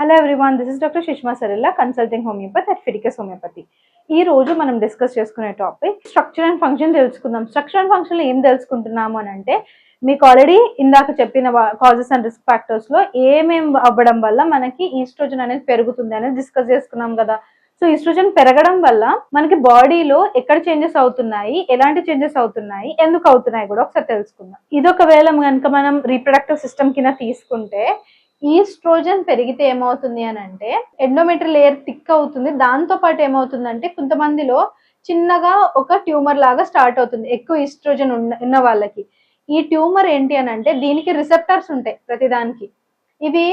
Hello everyone this is doctor Sushma Sarilla consulting homeopathy at Fiticus homeopathy ఈ రోజు మనం discuss చేసుకునే topic structure and function తెలుసుకుందాం. Structure and ఫంక్షన్లో ఏం తెలుసుకుంటున్నాము అని అంటే మీకు ఆల్రెడీ ఇందాక చెప్పిన కాజెస్ అండ్ రిస్క్ ఫ్యాక్టర్స్లో ఏమేం అవ్వడం వల్ల మనకి ఈస్ట్రోజన్ అనేది పెరుగుతుంది అనేది డిస్కస్ చేసుకున్నాం కదా. సో ఈస్ట్రోజన్ పెరగడం వల్ల మనకి బాడీలో ఎక్కడ చేంజెస్ అవుతున్నాయి ఎలాంటి చేంజెస్ అవుతున్నాయి ఎందుకు అవుతున్నాయి కూడా ఒకసారి తెలుసుకుందాం. ఇది ఒకవేళ కనుక మనం రీప్రొడక్టివ్ సిస్టమ్ కింద తీసుకుంటే ఈస్ట్రోజన్ పెరిగితే ఏమవుతుంది అని అంటే ఎండోమెట్రీ లేయర్ థిక్ అవుతుంది. దాంతో పాటు ఏమవుతుందంటే కొంతమందిలో చిన్నగా ఒక ట్యూమర్ లాగా స్టార్ట్ అవుతుంది. ఎక్కువ ఈస్ట్రోజన్ ఉన్న ఉన్న వాళ్ళకి. ఈ ట్యూమర్ ఏంటి అని అంటే దీనికి రిసెప్టర్స్ ఉంటాయి ప్రతిదానికి ఇవి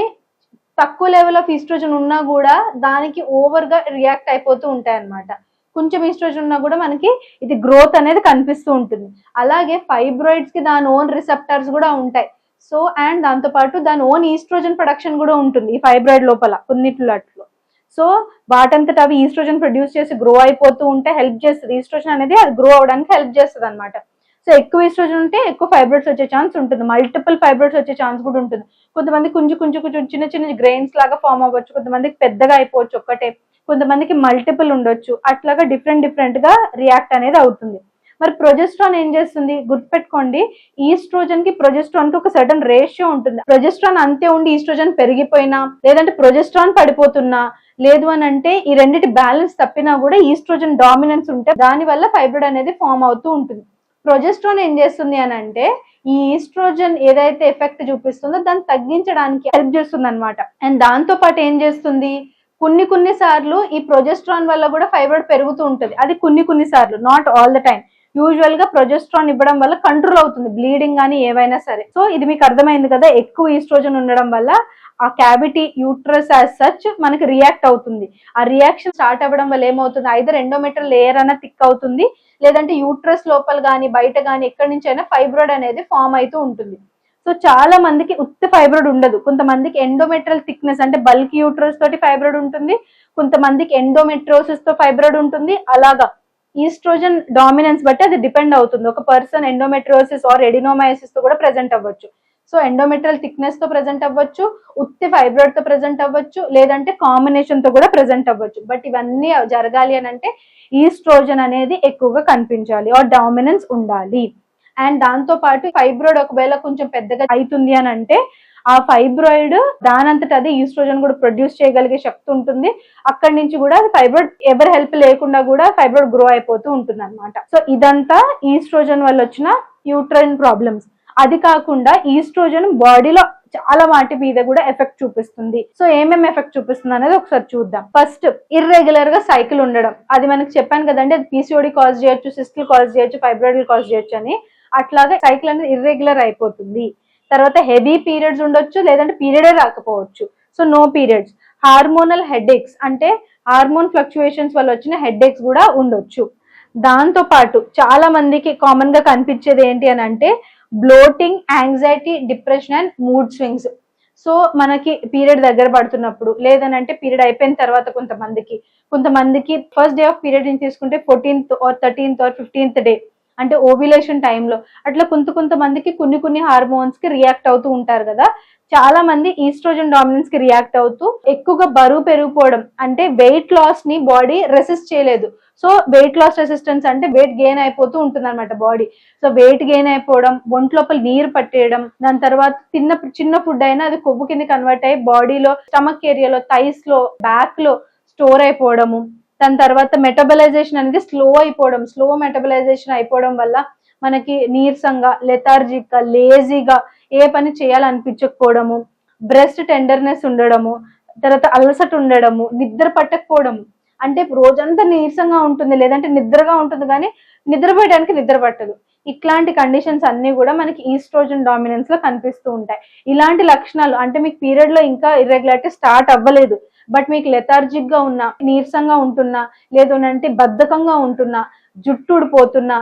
తక్కువ లెవెల్ ఆఫ్ ఈస్ట్రోజన్ ఉన్నా కూడా దానికి ఓవర్గా రియాక్ట్ అయిపోతూ ఉంటాయి అన్నమాట. కొంచెం ఈస్ట్రోజన్ ఉన్నా కూడా మనకి ఇది గ్రోత్ అనేది కనిపిస్తూ ఉంటుంది. అలాగే ఫైబ్రాయిడ్స్కి దాని ఓన్ రిసెప్టర్స్ కూడా ఉంటాయి. సో అండ్ దాంతో పాటు దాని ఓన్ ఈస్ట్రోజన్ ప్రొడక్షన్ కూడా ఉంటుంది ఈ ఫైబ్రాయిడ్ లోపల కొన్నిట్లో సో వాటంతట అవి ఈస్ట్రోజన్ ప్రొడ్యూస్ చేసి గ్రో అయిపోతూ ఉంటే హెల్ప్ చేస్తుంది. ఈస్ట్రోజన్ అనేది అది గ్రో అవడానికి హెల్ప్ చేస్తుంది అనమాట సో ఎక్కువ ఈస్ట్రోజన్ ఉంటే ఎక్కువ ఫైబ్రాయిడ్స్ వచ్చే ఛాన్స్ ఉంటుంది. మల్టిపుల్ ఫైబ్రాయిడ్స్ వచ్చే ఛాన్స్ కూడా ఉంటుంది. కొంతమంది కొంచెం కొంచెం కొంచెం చిన్న చిన్న గ్రెయిన్స్ లాగా ఫామ్ అవ్వచ్చు. కొంతమందికి పెద్దగా అయిపోవచ్చు ఒక్కటే. కొంతమందికి మల్టిపుల్ ఉండొచ్చు. అట్లాగా డిఫరెంట్ డిఫరెంట్గా రియాక్ట్ అనేది అవుతుంది. మరి ప్రొజెస్ట్రాన్ ఏం చేస్తుంది? గుర్తుపెట్టుకోండి ఈస్ట్రోజన్కి ప్రొజెస్ట్రాన్కి ఒక సర్టన్ రేషియో ఉంటుంది. ప్రొజెస్ట్రాన్ అంతే ఉండి ఈస్ట్రోజన్ పెరిగిపోయినా లేదంటే ప్రొజెస్ట్రాన్ పడిపోతున్నా లేదు అని అంటే ఈ రెండింటి బ్యాలెన్స్ తప్పినా కూడా ఈస్ట్రోజన్ డామినెన్స్ ఉంటే దాని వల్ల ఫైబ్రాయిడ్ అనేది ఫామ్ అవుతూ ఉంటుంది. ప్రొజెస్ట్రాన్ ఏం చేస్తుంది అని అంటే ఈ ఈస్ట్రోజన్ ఏదైతే ఎఫెక్ట్ చూపిస్తుందో దాన్ని తగ్గించడానికి హెల్ప్ చేస్తుంది అనమాట అండ్ దాంతో పాటు ఏం చేస్తుంది? కొన్ని కొన్ని సార్లు ఈ ప్రొజెస్ట్రాన్ వల్ల కూడా ఫైబ్రాయిడ్ పెరుగుతూ ఉంటుంది. అది కొన్ని కొన్ని సార్లు నాట్ ఆల్ ద టైం యూజువల్గా ప్రొజెస్ట్రాన్ ఇవ్వడం వల్ల కంట్రోల్ అవుతుంది బ్లీడింగ్ కానీ ఏవైనా సరే. సో ఇది మీకు అర్థమైంది కదా ఎక్కువ ఈస్ట్రోజన్ ఉండడం వల్ల ఆ క్యావిటీ యూట్రస్ యాజ్ సచ్ మనకి రియాక్ట్ అవుతుంది. ఆ రియాక్షన్ స్టార్ట్ అవ్వడం వల్ల ఏమవుతుంది? ఐదర్ ఎండోమెట్రల్ లేయర్ అన్న థిక్ అవుతుంది లేదంటే యూట్రస్ లోపల కానీ బయట కానీ ఎక్కడి నుంచి అయినా ఫైబ్రాయిడ్ అనేది ఫామ్ అవుతూ ఉంటుంది. సో చాలా మందికి ఉత్త ఫైబ్రాయిడ్ ఉండదు. కొంతమందికి ఎండోమెట్రల్ థిక్నెస్ అంటే బల్క్ యూట్రస్ తోటి ఫైబ్రాయిడ్ ఉంటుంది కొంతమందికి ఎండోమెట్రోసిస్తో ఫైబ్రాయిడ్ ఉంటుంది అలాగా. ఈస్ట్రోజన్ డామినెన్స్ బట్టి అది డిపెండ్ అవుతుంది. ఒక పర్సన్ ఎండోమెట్రోసిస్ ఆర్ ఎడినోమైసిస్తో కూడా ప్రెజెంట్ అవ్వచ్చు. సో ఎండోమెట్రల్ థిక్నెస్తో ప్రెజెంట్ అవ్వచ్చు ఉత్తి ఫైబ్రాయిడ్తో ప్రెజెంట్ అవ్వచ్చు లేదంటే కాంబినేషన్తో కూడా ప్రెజెంట్ అవ్వచ్చు. బట్ ఇవన్నీ జరగాలి అని అంటే ఈస్ట్రోజన్ అనేది ఎక్కువగా కనిపించాలి ఆర్ డామినెన్స్ ఉండాలి. అండ్ దాంతో పాటు ఫైబ్రాయిడ్ ఒకవేళ కొంచెం పెద్దగా అవుతుంది అని అంటే ఆ ఫైబ్రాయిడ్ దానంతట అది ఈస్ట్రోజన్ కూడా ప్రొడ్యూస్ చేయగలిగే శక్తి ఉంటుంది. అక్కడి నుంచి కూడా ఫైబ్రాయిడ్ ఎవరి హెల్ప్ లేకుండా కూడా ఫైబ్రాయిడ్ గ్రో అయిపోతూ ఉంటుంది అనమాట సో ఇదంతా ఈస్ట్రోజన్ వల్ల వచ్చిన యూట్రైన్ ప్రాబ్లమ్స్. అది కాకుండా ఈస్ట్రోజన్ బాడీలో చాలా వాటి మీద కూడా ఎఫెక్ట్ చూపిస్తుంది. సో ఏమేమి ఎఫెక్ట్ చూపిస్తుంది అనేది ఒకసారి చూద్దాం. ఫస్ట్ ఇర్రెగ్యులర్గా సైకిల్ ఉండడం. అది మనకి చెప్పాను కదండి అది పీసీఓడి కాజ్ చేయొచ్చు సిస్కిల్ కాజ్ చేయొచ్చు ఫైబ్రాయిడ్ కాజ్ చేయొచ్చు అని. అట్లాగే సైకిల్ అనేది ఇర్రెగ్యులర్ అయిపోతుంది. తర్వాత హెవీ పీరియడ్స్ ఉండొచ్చు లేదంటే పీరియడే రాకపోవచ్చు. So no periods. Hormonal headaches అంటే హార్మోన్ ఫ్లక్చుయేషన్స్ వల్ల వచ్చిన హెడేక్స్ కూడా ఉండొచ్చు. దాంతో పాటు చాలా మందికి కామన్గా కనిపించేది ఏంటి అని అంటే bloating anxiety depression and mood swings so మనకి పీరియడ్ దగ్గర పడుతున్నప్పుడు లేదనంటే పీరియడ్ అయిపోయిన తర్వాత కొంతమందికి. కొంతమందికి ఫస్ట్ డే ఆఫ్ పీరియడ్ తీసుకుంటే fourteenth or thirteenth or fifteenth day అంటే ఓవ్యులేషన్ టైంలో అట్లా కొంత కొంతమందికి కొన్ని కొన్ని హార్మోన్స్కి రియాక్ట్ అవుతూ ఉంటారు కదా. చాలా మంది ఈస్ట్రోజన్ డామినెన్స్కి రియాక్ట్ అవుతూ ఎక్కువగా బరువు పెరిగిపోవడం అంటే వెయిట్ లాస్ని బాడీ రెసిస్ట్ చేయలేదు. సో వెయిట్ లాస్ రెసిస్టెన్స్ అంటే వెయిట్ గెయిన్ అయిపోతూ ఉంటుంది అనమాట బాడీ సో వెయిట్ గెయిన్ అయిపోవడం ఒంట్లోపల నీరు పట్టేయడం దాని తర్వాత తిన్న చిన్న ఫుడ్ అయినా అది కొవ్వు కింద కన్వర్ట్ అయ్యి బాడీలో స్టమక్ ఏరియాలో థైస్లో బ్యాక్లో స్టోర్ అయిపోవడము. దాని తర్వాత మెటబలైజేషన్ అనేది స్లో అయిపోవడం స్లో మెటబలైజేషన్ అయిపోవడం వల్ల మనకి నీరసంగా లెథార్జిక్గా లేజీగా ఏ పని చేయాలనిపించకపోవడము బ్రెస్ట్ టెండర్నెస్ ఉండడము తర్వాత అలసట ఉండడము నిద్ర పట్టకపోవడము. అంటే రోజంతా నీరసంగా ఉంటుంది లేదంటే నిద్రగా ఉంటుంది కానీ నిద్రపోయడానికి నిద్ర పట్టదు. ఇట్లాంటి కండిషన్స్ అన్ని కూడా మనకి ఈస్ట్రోజన్ డామినెన్స్లో కనిపిస్తూ ఉంటాయి. ఇలాంటి లక్షణాలు అంటే మీకు పీరియడ్లో ఇంకా ఇర్రెగ్యులారిటీ స్టార్ట్ అవ్వలేదు. బట్ మీకు లెథార్జిక్గా ఉన్నా నీరసంగా ఉంటున్నా లేదు అంటే బద్ధకంగా ఉంటున్నా జుట్టు ఊడిపోతున్నా.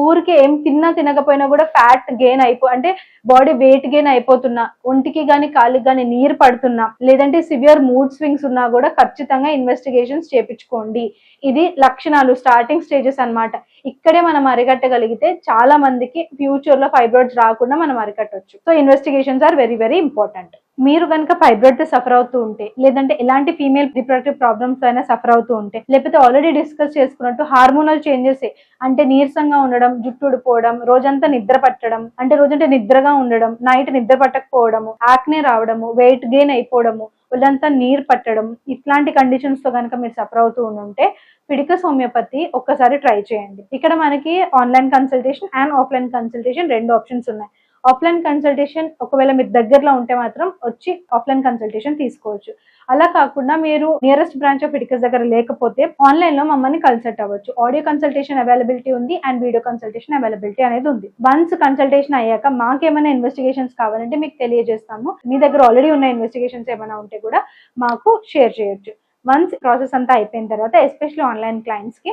ఊరికే ఏం తిన్నా తినకపోయినా కూడా ఫ్యాట్ గెయిన్ అయిపో అంటే బాడీ వెయిట్ గెయిన్ అయిపోతున్నా. ఒంటికి గాని కాలికి గాని నీరు పడుతున్నా. లేదంటే సివియర్ మూడ్ స్వింగ్స్ ఉన్నా కూడా ఖచ్చితంగా ఇన్వెస్టిగేషన్స్ చేపించుకోండి. ఇది లక్షణాలు స్టార్టింగ్ స్టేజెస్ అన్నమాట. ఇక్కడే మనం అరికట్టగలిగితే చాలా మందికి ఫ్యూచర్లో ఫైబ్రాయిడ్స్ రాకుండా మనం అరికట్టవచ్చు so investigations are very very important మీరు కనుక ఫైబ్రాయిడ్తో సఫర్ అవుతూ ఉంటే లేదంటే ఎలాంటి ఫీమేల్ రిప్రొడక్టివ్ ప్రాబ్లమ్స్ అయినా సఫర్ అవుతూ ఉంటే లేకపోతే ఆల్రెడీ డిస్కస్ చేసుకున్నట్టు హార్మోనల్ చేంజెస్ అంటే నీరసంగా ఉండడం జుట్టు ఊడిపోవడం రోజంతా నిద్ర పట్టడం అంటే రోజంటే నిద్రగా ఉండడం నైట్ నిద్ర పట్టకపోవడము యాక్నే రావడము వెయిట్ గెయిన్ అయిపోవడము ఒళ్ళంతా నీరు పట్టడం ఇట్లాంటి కండిషన్స్తో కనుక మీరు సఫర్ అవుతూ ఉంటే పిడిక హోమియోపతి ఒక్కసారి ట్రై చేయండి. ఇక్కడ మనకి online consultation and offline consultation రెండు ఆప్షన్స్ ఉన్నాయి. ఆఫ్లైన్ కన్సల్టేషన్ ఒకవేళ మీరు దగ్గరలో ఉంటే మాత్రం వచ్చి ఆఫ్లైన్ కన్సల్టేషన్ తీసుకోవచ్చు. అలా కాకుండా మీరు నియరెస్ట్ బ్రాంచ్ ఆఫ్ ఫిడికస్ దగ్గర లేకపోతే ఆన్లైన్లో మమ్మల్ని కన్సల్ట్ అవ్వచ్చు. ఆడియో కన్సల్టేషన్ అవైలబిలిటీ ఉంది అండ్ వీడియో కన్సల్టేషన్ అవైలబిలిటీ అనేది ఉంది. వన్స్ కన్సల్టేషన్ అయ్యాక మాకేమైనా ఇన్వెస్టిగేషన్స్ కావాలంటే మీకు తెలియజేస్తాము. మీ దగ్గర ఆల్రెడీ ఉన్న ఇన్వెస్టిగేషన్స్ ఏమైనా ఉంటే కూడా మాకు షేర్ చేయొచ్చు. వన్స్ ప్రాసెస్ అంతా అయిపోయిన తర్వాత ఎస్పెషల్లీ ఆన్లైన్ క్లయింట్స్కి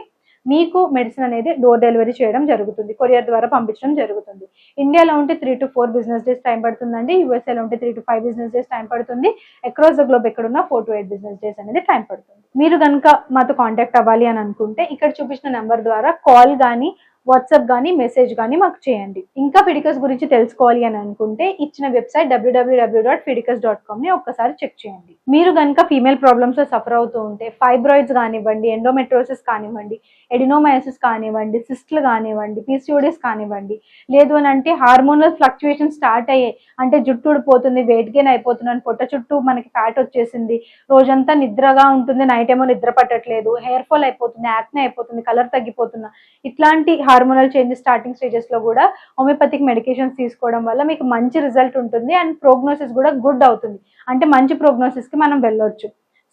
మీకు మెడిసిన్ అనేది డోర్ డెలివరీ చేయడం జరుగుతుంది. కొరియర్ ద్వారా పంపించడం జరుగుతుంది. ఇండియాలో ఉంటే three to four business days time పడుతుందండి. యూఎస్ఏలో ఉంటే three to five business days time పడుతుంది. అక్రాస్ ద గ్లోబ్ ఎక్కడున్న four to eight business days అనేది టైం పడుతుంది. మీరు కనుక మాతో కాంటాక్ట్ అవ్వాలి అని అనుకుంటే ఇక్కడ చూపించిన నెంబర్ ద్వారా కాల్ కానీ వాట్సాప్ కానీ మెసేజ్ కానీ మాకు చేయండి. ఇంకా ఫిడికస్ గురించి తెలుసుకోవాలి అని అనుకుంటే ఇచ్చిన website WWW dot Fiticus dot కామ్ని ఒక్కసారి చెక్ చేయండి. మీరు కనుక ఫీమేల్ ప్రాబ్లమ్స్ సఫర్ అవుతూ ఉంటే ఫైబ్రాయిడ్స్ కానివ్వండి ఎండోమెట్రోసిస్ కానివ్వండి ఎడినోమయాసిస్ కానివ్వండి సిస్ట్లు కానివ్వండి పీసీఓడిస్ కానివ్వండి లేదు అని అంటే హార్మోనల్ ఫ్లక్చుయేషన్ స్టార్ట్ అయ్యాయి అంటే జుట్టు ఊడిపోతుంది వెయిట్ గెయిన్ అయిపోతున్నాను పొట్ట చుట్టూ మనకి ఫ్యాట్ వచ్చేసింది రోజంతా నిద్రగా ఉంటుంది నైట్ ఏమో నిద్ర పట్టట్లేదు హెయిర్ ఫాల్ అయిపోతుంది యాక్నే అయిపోతుంది కలర్ తగ్గిపోతున్నా ఇట్లాంటి హార్మోనల్ చేంజ్ స్టార్టింగ్ స్టేజెస్లో కూడా హోమియోపతిక్ మెడికేషన్స్ తీసుకోవడం వల్ల మీకు మంచి రిజల్ట్ ఉంటుంది అండ్ ప్రోగ్నోసిస్ కూడా గుడ్ అవుతుంది. అంటే మంచి ప్రోగ్నోసిస్కి మనం వెళ్ళొచ్చు.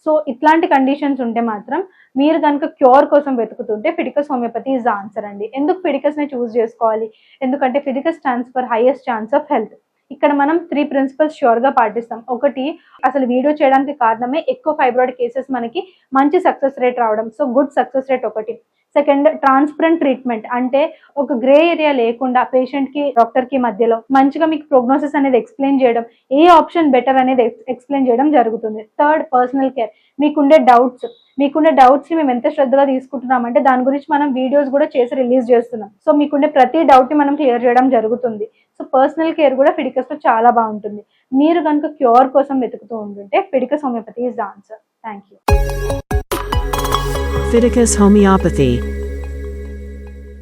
సో ఇట్లాంటి కండిషన్స్ ఉంటే మాత్రం మీరు కనుక క్యూర్ కోసం వెతుకుతుంటే ఫిడికస్ హోమియోపతి ఈజ్ ఆన్సర్ అండి. ఎందుకు ఫిడికస్ని చూస్ చేసుకోవాలి? ఎందుకంటే Fiticus stands for highest chance of health ఇక్కడ మనం త్రీ ప్రిన్సిపల్స్ ష్యూర్గా పాటిస్తాం. ఒకటి అసలు వీడియో చేయడానికి కారణమే ఎక్కువ ఫైబ్రాయిడ్ కేసెస్ మనకి మంచి సక్సెస్ రేట్ రావడం. సో గుడ్ సక్సెస్ రేట్ ఒకటి. సెకండ్ ట్రాన్స్పరెంట్ ట్రీట్మెంట్ అంటే ఒక గ్రే ఏరియా లేకుండా పేషెంట్కి డాక్టర్కి మధ్యలో మంచిగా మీకు ప్రోగ్నోసిస్ అనేది ఎక్స్ప్లెయిన్ చేయడం ఏ ఆప్షన్ బెటర్ అనేది ఎక్స్ప్లెయిన్ చేయడం జరుగుతుంది. థర్డ్ పర్సనల్ కేర్ మీకుండే డౌట్స్ మీకుండే డౌట్స్ని మేము ఎంత శ్రద్ధగా తీసుకుంటున్నామంటే దాని గురించి మనం వీడియోస్ కూడా చేసి రిలీజ్ చేస్తున్నాం. సో మీకుండే ప్రతి డౌట్ని మనం క్లియర్ చేయడం జరుగుతుంది. సో పర్సనల్ కేర్ కూడా ఫిడికస్లో చాలా బాగుంటుంది. మీరు కనుక క్యూర్ కోసం వెతుకుతూ ఉంటుంటే Fiticus homeopathy is the answer thank you Fiticus Homeopathy